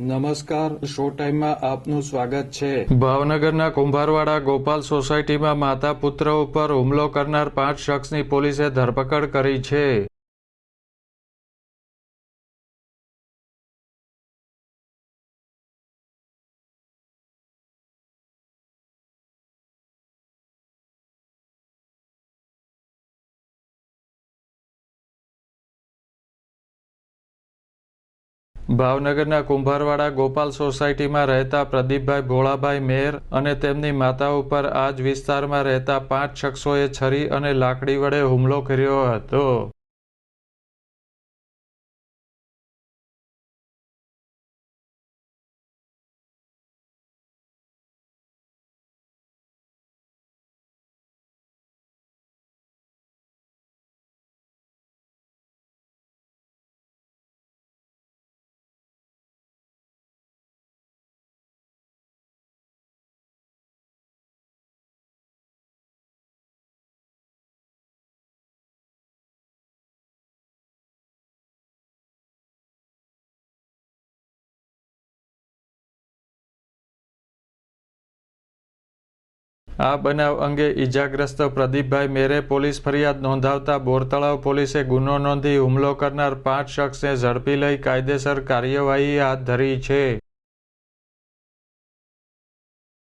નમસ્કાર, શો ટાઈમમાં આપનું સ્વાગત છે. ભાવનગરના કુંભારવાડા ગોપાલ સોસાયટીમાં માતા પુત્ર ઉપર હુમલો કરનાર પાંચ શખ્સની પોલીસે ધરપકડ કરી છે. ભાવનગરના કુંભારવાડા ગોપાલ સોસાયટીમાં રહેતા પ્રદીપભાઈ ભોળાભાઈ મેર અને તેમની માતા ઉપર આ જ વિસ્તારમાં રહેતા પાંચ શખ્સોએ છરી અને લાકડી વડે હુમલો કર્યો હતો. આ બનાવ અંગે ઈજાગ્રસ્ત પ્રદીપભાઈ મેરે પોલીસ ફરિયાદ નોંધાવતા બોરતળાવ પોલીસે ગુનો નોંધી હુમલો કરનાર પાંચ શખ્સને ઝડપી લઈ કાયદેસર કાર્યવાહી હાથ ધરી છે.